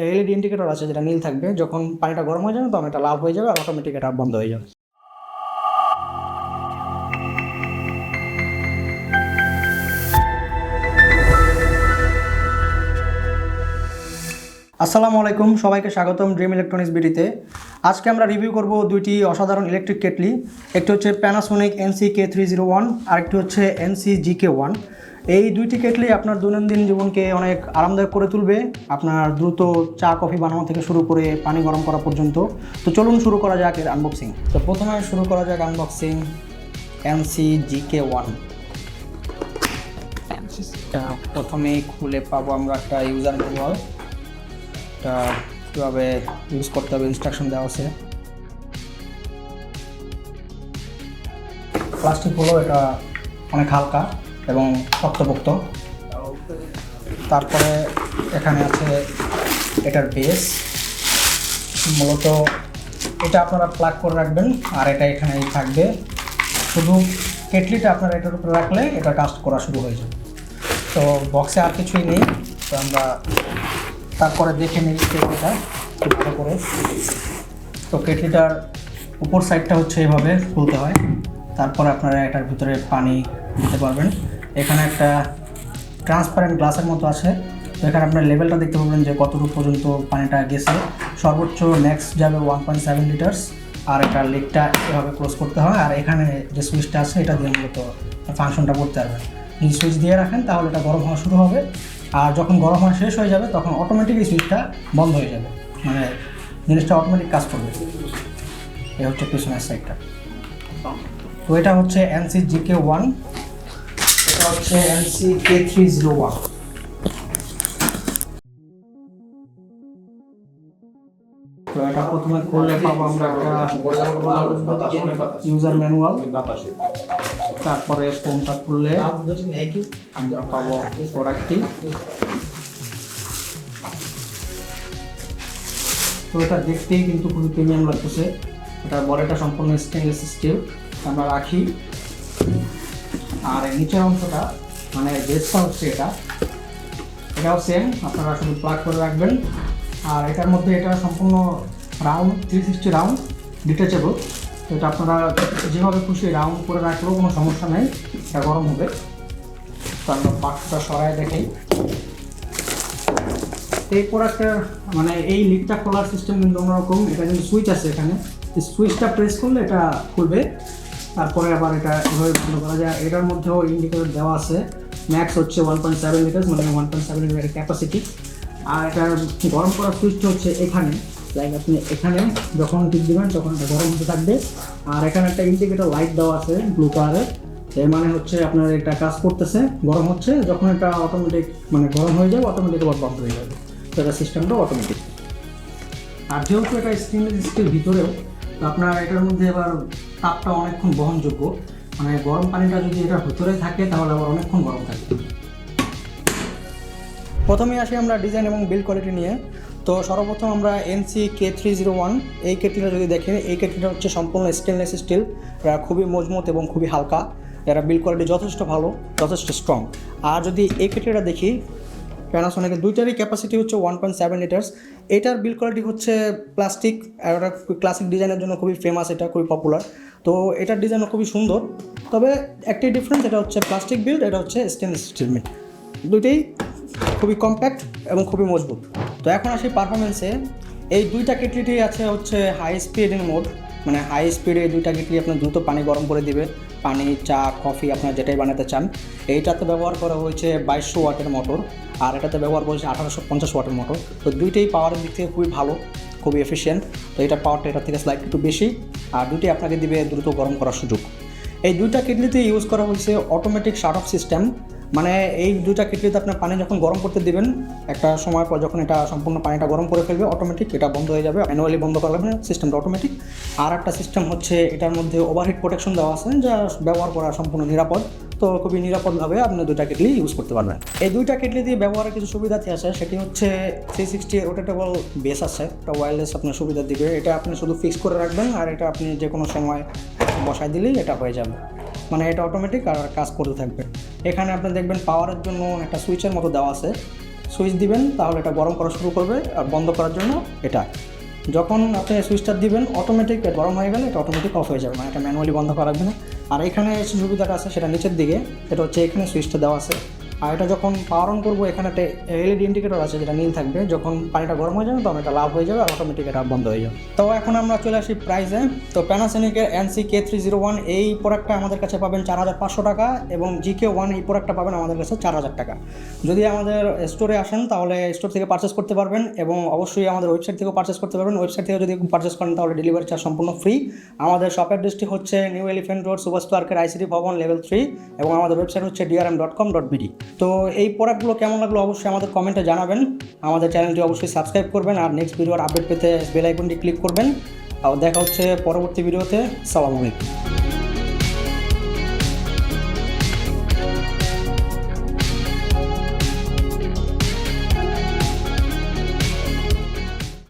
LED indicator আছে যেটা নীল থাকবে, যখন পানিটা গরম হয়ে যাবে, তখন এটা লাভ হয়ে যাবে আর অটোমেটিক এটা বন্ধ হয়ে যাবে। আসসালামু আলাইকুম, সবাইকে স্বাগতম ড্রিম ইলেকট্রনিক্স বিডিতে আজকে আমরা রিভিউ করব দুইটি অসাধারণ ইলেকট্রিক কেটলি, একটি হচ্ছে Panasonic NC K three zero one আরেকটি হচ্ছে এনসি জি কে ওয়ান এই দুইটি কেটলি আপনার দৈনন্দিন জীবনকে অনেক আরামদায়ক করে তুলবে। আপনার দ্রুত চা, কফি বানানো থেকে শুরু করে পানি গরম করা পর্যন্ত। তো চলুন শুরু করা যাক এর আনবক্সিং তো প্রথমে শুরু করা যাক unboxing NC G K one প্রথমেই খুলে পাবো আমরা একটা ইউজার ম্যানুয়াল এটা কীভাবে ইউজ করতে হবে ইনস্ট্রাকশন দেওয়া আছে। প্লাস্টিক হলো এটা অনেক হালকা। এবং শক্তপোক্ত তারপরে এখানে আছে এটার বেস মূলত এটা আপনারা প্লাগ করে রাখবেন আর এটা এখানেই থাকবে। শুধু কেটলিটা আপনারা এটার উপরে রাখলে এটা কাস্ট করা শুরু হয়ে যাবে। তো বক্সে আর কিছুই নেই। তো আমরা তারপরে দেখে নিই কেটলিটা ভালো করে। তো কেটলিটার উপর সাইডটা হচ্ছে এভাবে খুলতে হয়। তারপরে আপনারা এটার ভিতরে পানি দিতে পারবেন। এখানে একটা ট্রান্সপারেন্ট গ্লাসের মতো আছে। তো এখানে আপনার লেভেলটা দেখতে পাবেন যে কতটুকু পর্যন্ত পানিটা গেছে। সর্বোচ্চ ম্যাক্স যাবে ওয়ান পয়েন্ট সেভেন লিটার্স আর একটা লেগটা এভাবে ক্লোজ করতে হয়। আর এখানে যে সুইচটা আছে, এটা দিয়ে মূলত ফাংশনটা করতে পারবেন যদি সুইচ দিয়ে রাখেন, তাহলে এটা গরম হওয়া শুরু হবে। আর যখন গরম হওয়া শেষ হয়ে যাবে, তখন অটোমেটিক এই সুইচটা বন্ধ হয়ে যাবে। মানে জিনিসটা অটোমেটিক কাজ করবে। এই হচ্ছে পিছনের সাইডটা তো এটা হচ্ছে এনসি জি কে ওয়ান হচ্ছে NC K three zero one তারপরে ফোনটা খুললে পাবো প্রোডাক্টটি তো এটা দেখতেই কিন্তু খুবই প্রিমিয়াম লাগতেছে। এটা বডিটা সম্পূর্ণ স্টেনলেস স্টিল আমরা রাখি। আর নিচের অংশটা মানে বেসটা হচ্ছে এটা। এটাও সেম আপনারা শুধু প্লাগ করে রাখবেন। আর এটার মধ্যে এটা সম্পূর্ণ round three sixty round detachable তো এটা আপনারা যেভাবে খুশি রাউন্ড করে রাখলেও কোনো সমস্যা নেই, এটা গরম হবে। তো আমরা বাক্সটা সরাই দেখাই। এই প্রোডাক্টের মানে এই লিডটা খোলার সিস্টেম কিন্তু অন্যরকম। এটা কিন্তু সুইচ আছে এখানে। সুইচটা প্রেস করলে এটা খুলবে। তারপরে আবার এটা এভাবে বন্ধ করা যায়। এটার মধ্যেও ইন্ডিকেটর দেওয়া আছে। ম্যাক্স হচ্ছে ওয়ান পয়েন্ট সেভেন লিটার মানে one point seven litre capacity আর এটার গরম করার সুইচটা হচ্ছে এখানে। লাইক আপনি এখানে যখন টিপ দেবেন, তখন এটা গরম হতে থাকবে। আর এখানে একটা ইন্ডিকেটর লাইট দেওয়া আছে ব্লু কালারের এর। মানে হচ্ছে আপনার এটা কাজ করতেছে, গরম হচ্ছে। যখন এটা অটোমেটিক মানে গরম হয়ে যাবে অটোমেটিক আবার বন্ধ হয়ে যাবে। তো এটা সিস্টেমটা অটোমেটিক আর যেহেতু এটা স্টেনলেস স্টিল ভিতরেও তো আপনার এটার মধ্যে এবার তাপটা অনেকক্ষণ বহনযোগ্য। মানে গরম পানিটা যদি এটার ভিতরে থাকে, তাহলে আবার অনেকক্ষণ গরম থাকে। প্রথমে আসি আমরা ডিজাইন এবং বিল্ড কোয়ালিটি নিয়ে। তো সর্বপ্রথম আমরা NC K three zero one এই কেটলিটা যদি দেখেন, এই কেটলিটা হচ্ছে সম্পূর্ণ স্টেনলেস স্টিল এটা খুবই মজবুত এবং খুবই হালকা। এরা বিল্ড কোয়ালিটি যথেষ্ট ভালো, যথেষ্ট স্ট্রং আর যদি এই কেটলিটা দেখি প্যানাসোনিকের দুইটারই ক্যাপাসিটি হচ্ছে ওয়ান পয়েন্ট সেভেন লিটার্স এটার বিল কোয়ালিটি হচ্ছে প্লাস্টিক আর ওটা ক্লাসিক ডিজাইনের জন্য খুবই ফেমাস এটা খুবই পপুলার তো এটার ডিজাইনও খুবই সুন্দর। তবে একটি ডিফারেন্স এটা হচ্ছে প্লাস্টিক বিল্ড এটা হচ্ছে স্টেনলেস স্টিল মিল দুইটাই খুবই কম্প্যাক্ট এবং খুবই মজবুত। তো এখন আসি পারফরমেন্সে এই দুইটা কেটলিটি আছে হচ্ছে হাই স্পিডিং মোড মানে হাই স্পিডে এই দুইটা কেটলি আপনার দ্রুত পানি গরম করে দিবে। পানি, চা কফি আপনার যেটাই বানাতে চান। এইটাতে ব্যবহার করা হয়েছে বাইশশো ওয়াটের মোটর আর এটাতে ব্যবহার করেছে আঠারোশো পঞ্চাশ ওয়াটের মোটর তো দুইটাই পাওয়ারের দিক থেকে খুবই ভালো, খুবই এফিসিয়েন্ট তো এটা পাওয়ারটা এটার থেকে স্লাইড একটু বেশি আর দুইটাই আপনাকে দিবে দ্রুত গরম করার সুযোগ। এই দুইটা কেটলিতে ইউজ করা হয়েছে অটোমেটিক শার্ট অফ সিস্টেম মানে এই দুটা কেটলিতে আপনার পানি যখন গরম করতে দিবেন, একটা সময় পর যখন এটা সম্পূর্ণ পানিটা গরম করে ফেলবে অটোমেটিক এটা বন্ধ হয়ে যাবে ম্যানুয়ালি বন্ধ করা লাগবে সিস্টেমটা অটোমেটিক আর একটা সিস্টেম হচ্ছে এটার মধ্যে ওভারহিট প্রোটেকশন দেওয়া আছে, যা ব্যবহার করা সম্পূর্ণ নিরাপদ। তো খুবই নিরাপদভাবে আপনি দুইটা কেটলি ইউজ করতে পারবেন। এই দুইটা কেটলি দিয়ে ব্যবহারের কিছু সুবিধাতে আছে, সেটি হচ্ছে থ্রি সিক্সটি রোটেটেবল বেস আছে, একটা ওয়্যারলেস আপনার সুবিধা দিবে এটা আপনি শুধু ফিক্স করে রাখবেন, আর এটা আপনি যে কোনো সময় বসায় দিলেই এটা হয়ে যাবে। মানে এটা অটোমেটিক আর কাজ করতে থাকবে। এখানে আপনি দেখবেন পাওয়ারের জন্য একটা সুইচের মতো দেওয়া আছে। সুইচ দিবেন, তাহলে এটা গরম করা শুরু করবে আর বন্ধ করার জন্য এটা। যখন আপনি সুইচটা দিবেন অটোমেটিক গরম হয়ে গেলে এটা অটোমেটিক অফ হয়ে যাবে মানে এটা ম্যানুয়ালি বন্ধ করা লাগবে না। আর এখানে সুবিধাটা আছে সেটা নিচের দিকে, এটা হচ্ছে এখানে সুইচটা দেওয়া আছে। আর এটা যখন পাওয়ার অন করব, এখানে একটা এলইডি ইন্ডিকেটর আছে যেটা নীল থাকবে। যখন পানিটা গরম হয়ে যাবে, তখন এটা লাভ হয়ে যাবে আর অটোমেটিক এটা বন্ধ হয়ে যাবে। তো এখন আমরা চলে আসি প্রাইসে তো প্যানাসোনিকের NC K three zero one এই প্রোডাক্টটা আমাদের কাছে পাবেন চার হাজার পাঁচশো টাকা এবং জি কে ওয়ান এই প্রোডাক্টটা পাবেন আমাদের কাছে চার হাজার টাকা। যদি আমাদের স্টোরে আসেন, তাহলে স্টোর থেকে পারচেস করতে পারবেন এবং অবশ্যই আমাদের ওয়েবসাইট থেকেও পারচেস করতে পারবেন। ওয়েবসাইট থেকে যদি পারচেস করেন, তাহলে ডেলিভারি চার্জ সম্পূর্ণ ফ্রি আমাদের শপ অ্যাড্রেসটি হচ্ছে নিউ এলিফেন্ট রোড সুভাষ পার্কের আইসিডি ভবন লেভেল থ্রি এবং আমাদের ওয়েবসাইট হচ্ছে DRM dot com dot BD তো এই প্রোডাক্টগুলো কেমন লাগল অবশ্যই আমাদের কমেন্টে জানাবেন। আমাদের চ্যানেলটি অবশ্যই সাবস্ক্রাইব করবেন আর নেক্সট ভিডিওর আপডেট পেতে বেল আইকনটি ক্লিক করবেন। আর দেখা হচ্ছে পরবর্তী ভিডিওতে সালাম আলাইকুম।